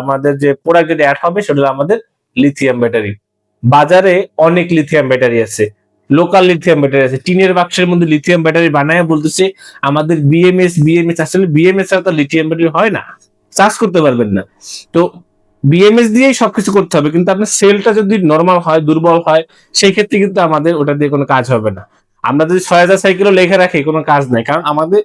আমাদের যে প্রোডাক্ট যেটা অ্যাড হবে, সেটা আমাদের লিথিয়াম ব্যাটারি বাজারে অনেক লিথিয়াম ব্যাটারি আছে। লোকাল লিথিয়াম ব্যাটারি আছে। টিনের বাক্সের মধ্যে লিথিয়াম ব্যাটারি বানায় বলতেছে, আমাদের বিএমএস বিএমএস আসলে বিএমএস ছাড়া তো লিথিয়াম ব্যাটারি হয় না। চার্জ করতে পারবেন না। তো বিএমএস দিয়েই সবকিছু করতে হবে, কিন্তু আপনার সেলটা যদি নর্মাল হয়, দুর্বল হয়, সেই ক্ষেত্রে কিন্তু আমাদের ওটা দিয়ে কোনো কাজ হবে না। আমরা যদি ছয় হাজার সাইকেলও লেখা রাখি, কোনো কাজ নাই। কারণ আমাদের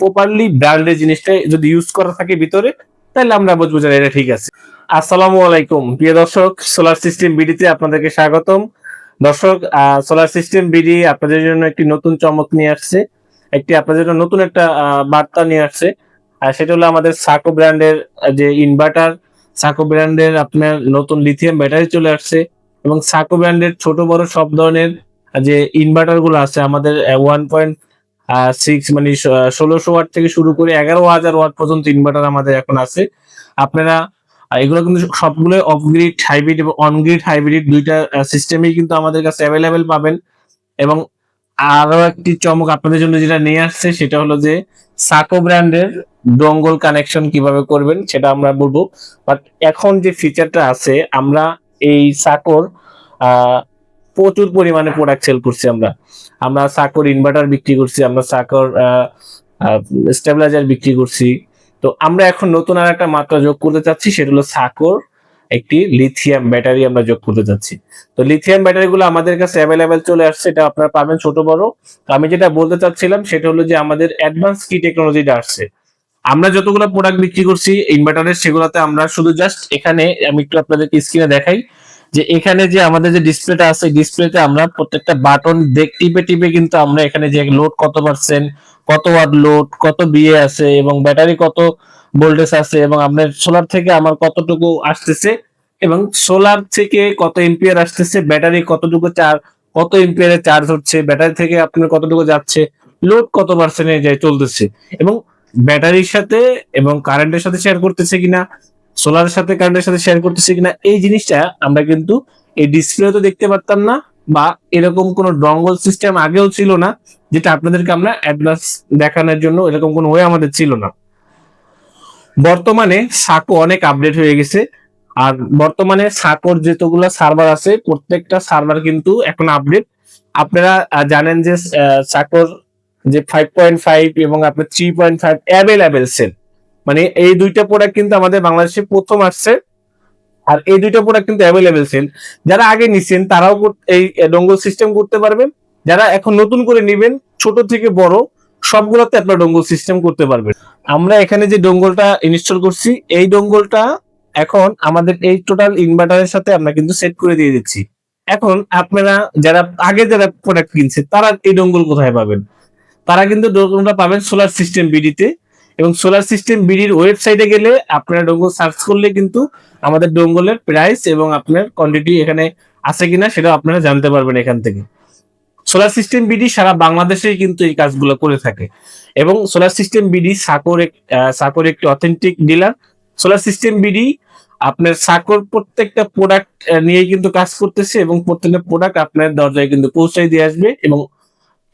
প্রপারলি ব্র্যান্ডের জিনিসটা যদি ইউজ করা থাকে ভিতরে তাহলে আমরা বুঝব যে এটা ঠিক আছে। আসসালামু আলাইকুম। প্রিয় দর্শক সোলার সিস্টেম বিডিতে আপনাদেরকে স্বাগতম। দর্শক সোলার সিস্টেম বিডি আপনাদের জন্য একটি নতুন চমক নিয়ে আসছে। একটি আপনাদের জন্য নতুন একটা বার্তা নিয়ে আসছে। আর সেটা হলো আমাদের সাকো ব্র্যান্ডের যে ইনভার্টার সাকো ব্র্যান্ডের আপনার নতুন লিথিয়াম ব্যাটারি চলে আসছে। এবং সাকো ব্র্যান্ডের ছোট বড় সব ধরনের যে ইনভার্টারগুলো আছে, আমাদের ওয়ান পয়েন্ট সিক্স মানে ষোলোশো ওয়াট থেকে শুরু করে এগারো হাজার ওয়াট পর্যন্ত ইনভার্টার আমাদের এখন আছে। আপনারা এগুলো কিন্তু সবগুলো অফগ্রিড হাইব্রিড এবং অনগ্রিড হাইব্রিড দুইটা সিস্টেমেই কিন্তু আমাদের কাছে অ্যাভেলেবেল পাবেন। এবং আরও একটি চমক আপনাদের জন্য যেটা নিয়ে আসছে, সেটা হলো যে সাকো ব্র্যান্ডের ডঙ্গল কানেকশন কীভাবে করবেন, সেটা আমরা বলব। বাট এখন যে ফিচারটা আছে, আমরা এই সাকোর প্রচুর পরিমাণে প্রোডাক্ট সেল করছি আমরা। আমরা সাকর ইনভার্টার বিক্রি করছি, আমরা সাকোর স্টেবিলাইজার বিক্রি করছি। তো আমরা এখন নতুন আর একটা মাত্রা যোগ করতে চাচ্ছি, সেটা হলো সাকোর একটি লিথিয়াম ব্যাটারি আমরা যোগ করতে চাচ্ছি। তো লিথিয়াম ব্যাটারি গুলো আমাদের কাছে অ্যাভেলেবেল চলে আসছে, এটা আপনারা পাবেন ছোট বড়। তো আমি যেটা বলতে চাচ্ছিলাম, সেটা হলো যে আমাদের অ্যাডভান্স কি টেকনোলজিটা আসছে। আমরা যতগুলো প্রোডাক্ট বিক্রি করছি ইনভার্টারের সেগুলোতে আমরা শুধু জাস্ট এখানে আমি একটু আপনাদেরকে স্ক্রিনে দেখাই। যে এখানে যে আমাদের যে ডিসপ্লেটা আছে ডিসপ্লেতে আমরা প্রত্যেকটা বাটন দেখ, টিপে টিপে কিন্তু আমরা এখানে যে লোড কত পার্সেন্ট কত ওয়াট লোড কত বিয়ে আছে এবং ব্যাটারি কত ভোল্টেজ আছে এবং আপনার সোলার থেকে আমার কতটুকু আসতেছে এবং সোলার থেকে কত এম্পিয়ার আসতেছে ব্যাটারি কতটুকু চার কত এম্পিয়ারে চার্জ হচ্ছে ব্যাটারি থেকে আপনার কতটুকু যাচ্ছে লোড কত পার্সেন্টে যায় চলতেছে এবং ব্যাটারির সাথে এবং কারেন্টের সাথে শেয়ার করতেছে কিনা সোলারের সাথে কারেন্টের সাথে শেয়ার করতেছে কিনা, এই জিনিসটা আমরা কিন্তু এই ডিসপ্লে তো দেখতে পারতাম না, বা এরকম কোনো ডঙ্গল সিস্টেম আগেও ছিল না, যেটা আপনাদেরকে আমরা অ্যাডভান্স দেখানোর জন্য এরকম কোনো ওয়ে আমাদের ছিল না। বর্তমানে সাকো অনেক আপডেট হয়ে গেছে, আর বর্তমানে সাকোর যেতগুলো সার্ভার আছে, প্রত্যেকটা সার্ভার কিন্তু এখন আপডেট আপনারা জানেন যে সাকোর যে ফাইভ পয়েন্ট ফাইভ এবং আপনার three point five available cell মানে এই দুইটা প্রোডাক্ট কিন্তু আমাদের বাংলাদেশে প্রথম আসছে। আর এই দুইটা প্রোডাক্ট কিন্তু অ্যাভেলেবেল সেল যারা আগে নিছেন, তারাও এই ডঙ্গল সিস্টেম করতে পারবেন। যারা এখন নতুন করে নিবেন, ছোট থেকে বড়, সবগুলোতে আপনার ডঙ্গল সিস্টেম করতে পারবেন। আমরা এখানে যে ডঙ্গলটা ইনস্টল করছি, এই ডঙ্গলটা এখন আমাদের এই টোটাল ইনভার্টারের সাথে আমরা কিন্তু সেট করে দিয়ে দিচ্ছি। এখন আপনারা যারা, আগে যারা প্রোডাক্ট কিনছে, তারা এই ডঙ্গল কোথায় পাবেন? তারা কিন্তু ডঙ্গলটা পাবেন সোলার সিস্টেম বিডিতে এবং সোলার সিস্টেম বিডির ওয়েবসাইটে গেলে আপনারা ডঙ্গল সার্চ করলে কিন্তু আমাদের ডঙ্গলের প্রাইস এবং আপনার কোয়ান্টিটি এখানে আছে কিনা সেটা আপনারা জানতে পারবেন এখান থেকে। সোলার সিস্টেম বিডি সারা বাংলাদেশেই কিন্তু এই কাজগুলো করে থাকে এবং সোলার সিস্টেম বিডি সাকর সাকোর একটি authentic dealer solar system BD আপনার সাকোর প্রত্যেকটা প্রোডাক্ট নিয়ে কিন্তু কাজ করতেছে এবং প্রত্যেকটা প্রোডাক্ট আপনার দরজায় কিন্তু পৌঁছাই দিয়ে আসবে এবং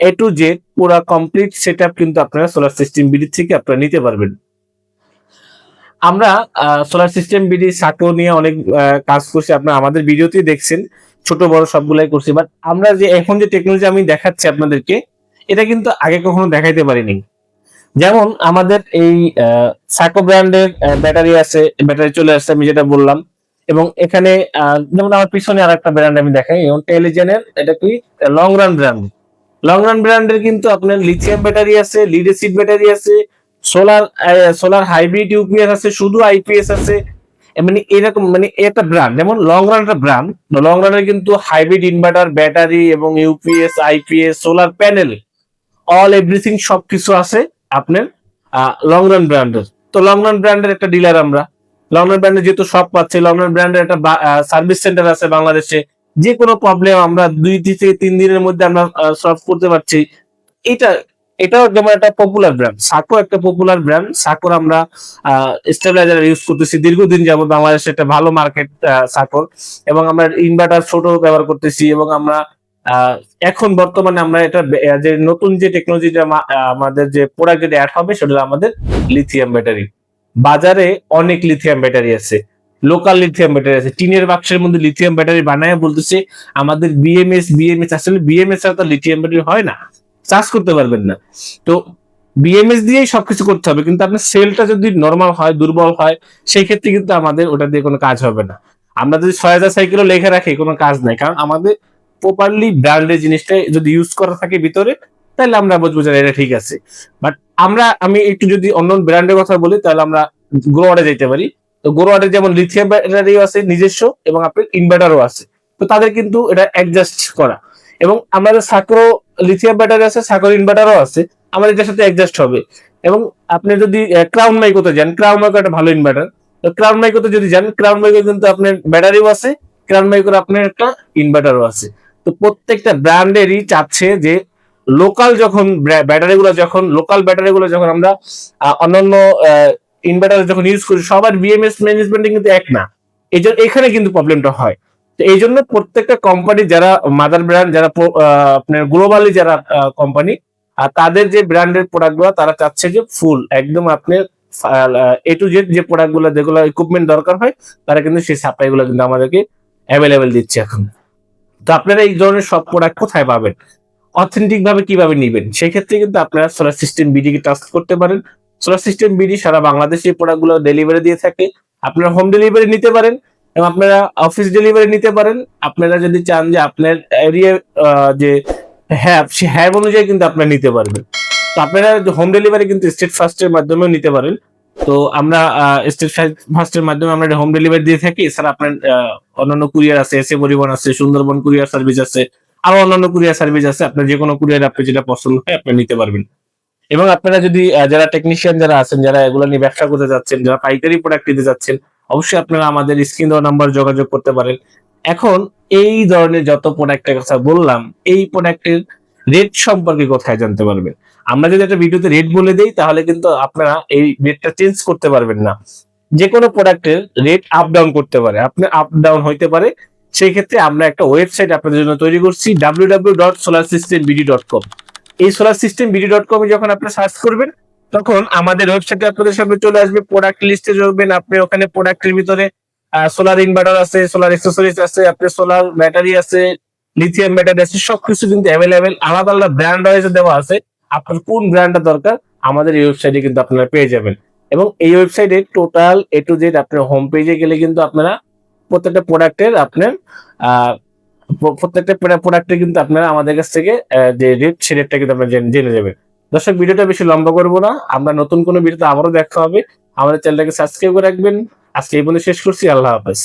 এ টু জেড পুরো কমপ্লিট সেট কিন্তু আপনারা সোলার সিস্টেম বিডি থেকে আপনারা নিতে পারবেন। আমরা সোলার সিস্টেম বিডি সাকো নিয়ে অনেক কাজ করছি, আপনারা আমাদের ভিডিওতেই দেখছেন, ছোট বড় সবগুলাই করছি বাট আমরা যে এখন যে টেকনোলজি আমি দেখাচ্ছি আপনাদেরকে, এটা কিন্তু আগে কখনো দেখাইতে পারিনি। যেমন আমাদের এই সাকো ব্র্যান্ডের ব্যাটারি আছে, ব্যাটারি চলে আসছে, আমি যেটা বললাম, এবং এখানে যেমন আমার পিছনে আর একটা ব্র্যান্ড আমি দেখাই এবং টেলিজেনের এটা কি? Long run brand long run ব্র্যান্ডের কিন্তু আপনার লিথিয়াম ব্যাটারি আছে লিড এসিড ব্যাটারি আছে সোলার সোলার হাইব্রিড ইউপিএস আছে, শুধু আইপিএস আছে। মানে এরকম মানে এটা ব্র্যান্ড যেমন লং রান একটা ব্র্যান্ড লং রানের কিন্তু হাইব্রিড ইনভার্টার ব্যাটারি এবং UPS IPS solar panel all everything সবকিছু আছে আপনার লং রান ব্র্যান্ডের তো লং রান ব্র্যান্ডের একটা ডিলার আমরা। লং রান ব্র্যান্ডের যেহেতু সব পাচ্ছে লং রান ব্র্যান্ডের একটা সার্ভিস সেন্টার আছে বাংলাদেশে। যে কোনো প্রবলেম আমরা দুই থেকে তিন দিনের মধ্যে আমরা সলভ করতে পারছি। এটা, এটাও যেমন একটা পপুলার ব্র্যান্ড সাকো একটা পপুলার ব্র্যান্ড সাকোর আমরা স্টেবিলাইজার ইউজ করতেছি। দীর্ঘদিন যাবত বাংলাদেশে একটা ভালো মার্কেট সাকোর এবং আমরা ইনভার্টার ছোট ব্যবহার করতেছি এবং আমরা এখন বর্তমানে আমরা এটা যে নতুন যে টেকনোলজিটা আমাদের যে প্রোডাক্ট যেটা অ্যাড হবে, সেটা আমাদের লিথিয়াম ব্যাটারি বাজারে অনেক লিথিয়াম ব্যাটারি আছে। লোকাল লিথিয়াম ব্যাটারি আছে। টিনের বাক্সের মধ্যে লিথিয়াম ব্যাটারি বানায় বলতেছে, আমাদের বিএমএস বিএমএস আসলে বিএমএস ছাড়া তো লিথিয়াম ব্যাটারি হয় না। চার্জ করতে পারবেন না। তো বিএমএস দিয়েই সবকিছু করতে হবে, কিন্তু আপনার সেলটা যদি নর্মাল হয়, দুর্বল হয় সেই ক্ষেত্রে কিন্তু আমাদের ওটা দিয়ে কোনো কাজ হবে না। আমরা যদি ছয় হাজার সাইকেলও লেখে রাখি, কোনো কাজ নাই। কারণ আমাদের প্রপারলি ব্র্যান্ডের জিনিসটা যদি ইউজ করা থাকে ভিতরে, তাহলে আমরা বুঝব যে এটা ঠিক আছে। বাট আমরা, আমি একটু যদি অন্য ব্র্যান্ডের কথা বলি, তাহলে আমরা গ্রোয়ারে যেতে পারি। তো গ্রোয়ারে যেমন লিথিয়াম ব্যাটারিও আছে নিজস্ব এবং আপনার ইনভার্টারও আছে। তো তাদের কিন্তু এটা অ্যাডজাস্ট করা। এবং আমাদের সাকরো লিথিয়াম ব্যাটারি আছে সাকরো ইনভার্টারও আছে আমার এটার সাথে অ্যাডজাস্ট হবে। এবং আপনি যদি ক্রাউন মাইকোতে যান ক্রাউন মাইকো একটা ভালো ইনভার্টার তো ক্রাউন মাইকোতে যদি যান ক্রাউন মাইকো কিন্তু আপনার ব্যাটারিও আছে ক্রাউন মাইকোর আপনার একটা ইনভার্টারও আছে। তো প্রত্যেকটা ব্র্যান্ডেরই চাচ্ছে যে লোকাল যখন ব্যাটারি গুলো যখন লোকাল ব্যাটারিগুলো যখন আমরা অন্যান্য ইনভার্টার যখন ইউজ করি, সবার বিএমএস ম্যানেজমেন্ট কিন্তু এক না। এই এখানে কিন্তু প্রবলেমটা হয়। তো এই জন্য প্রত্যেকটা কোম্পানি যারা মাদার ব্র্যান্ড যারা আপনার গ্লোবালি যারা কোম্পানি আর তাদের যে ব্র্যান্ডের প্রোডাক্টগুলো, তারা চাচ্ছে যে ফুল একদম আপনার এ টু জেড যে প্রোডাক্টগুলো, যেগুলো ইকুইপমেন্ট দরকার হয়, তারা কিন্তু সেই সাপ্লাই গুলো কিন্তু আমাদেরকে অ্যাভেলেবেল দিচ্ছে এখন। তো আপনারা এই ধরনের সব প্রোডাক্ট কোথায় পাবেন? অথেন্টিক ভাবে কীভাবে নিবেন? সেক্ষেত্রে কিন্তু আপনারা সোলার সিস্টেম বিডি কে ট্রাস্ট করতে পারেন। সোলার সিস্টেম বিডি সারা বাংলাদেশে এই প্রোডাক্টগুলো ডেলিভারি দিয়ে থাকে। আপনারা হোম ডেলিভারি নিতে পারেন এবং আপনারা অফিস ডেলিভারি নিতে পারেন। আপনারা যদি চান যে আপনার এরিয়া যে হ্যাঁ সে হ্যাব অনুযায়ী কিন্তু আপনারা নিতে পারবেন। তো আপনারা হোম ডেলিভারি কিন্তু স্টেট ফার্স্টের মাধ্যমেও নিতে পারেন। তো আমরা স্টেট ফার্স্টের মাধ্যমে আমরা হোম ডেলিভারি দিয়ে থাকি। এছাড়া আপনার অন্যান্য কুরিয়ার আছে, এসে পরিবহন আছে, সুন্দরবন কুরিয়ার সার্ভিস আছে, আরও অন্যান্য কুরিয়ার সার্ভিস আছে। আপনার যে কোনো কুরিয়ার আপনি যেটা পছন্দ হয় আপনি নিতে পারবেন। এবং আপনারা যদি যারা টেকনিশিয়ান যারা আছেন, যারা এগুলো নিয়ে ব্যবসা করতে যাচ্ছেন, যারা পাইকারি প্রোডাক্ট নিতে যাচ্ছেন, অবশ্যই আপনারা আমাদের স্ক্রিন দেওয়া নাম্বার যোগাযোগ করতে পারেন। এখন এই ধরনের যত প্রোডাক্টের কথা বললাম, এই প্রোডাক্টের রেট সম্পর্কে কোথায় জানতে পারবেন? আমরা যদি একটা ভিডিওতে রেট বলে দেই, তাহলে কিন্তু আপনারা এই রেটটা চেঞ্জ করতে পারবেন না। যে কোনো প্রোডাক্টের রেট আপ ডাউন করতে পারে। আপনি আপ ডাউন হইতে পারে। সেই ক্ষেত্রে আমরা একটা ওয়েবসাইট আপনাদের জন্য তৈরি করছি W W dot solar system BD dot com এই সোলার সিস্টেম বিডি ডট কমে যখন আপনি সার্চ করবেন, তখন আমাদের ওয়েবসাইটে আপনাদের সামনে চলে আসবে প্রোডাক্ট লিস্টে যাবেন আপনি ওখানে প্রোডাক্টের ভিতরে সোলার ইনভার্টার আছে সোলার অ্যাক্সেসরিজ আছে, আপনার সোলার ব্যাটারি আছে লিথিয়াম ব্যাটারি আছে, সবকিছু কিন্তু অ্যাভেলেবেল আলাদা আলাদা ব্র্যান্ড ওয়াইজে দেওয়া আছে। আপনার কোন ব্র্যান্ডটা দরকার, আমাদের এই ওয়েবসাইটে কিন্তু আপনারা পেয়ে যাবেন। এবং এই ওয়েবসাইটে টোটাল এ টু জেড আপনার হোম পেজে গেলে কিন্তু আপনারা প্রত্যেকটা প্রোডাক্টের আপনার প্রত্যেকটা প্রোডাক্টে কিন্তু আপনারা আমাদের কাছ থেকে যে রেট সে রেটটা কিন্তু আপনারা জেনে যাবেন। দর্শক, ভিডিওটা বেশি লম্বা করব না। আমরা নতুন কোনো ভিডিওতে আবারও দেখা হবে। আমাদের চ্যানেলটাকে সাবস্ক্রাইব করে রাখবেন। আজকে এই বলে শেষ করছি। আল্লাহ হাফেজ।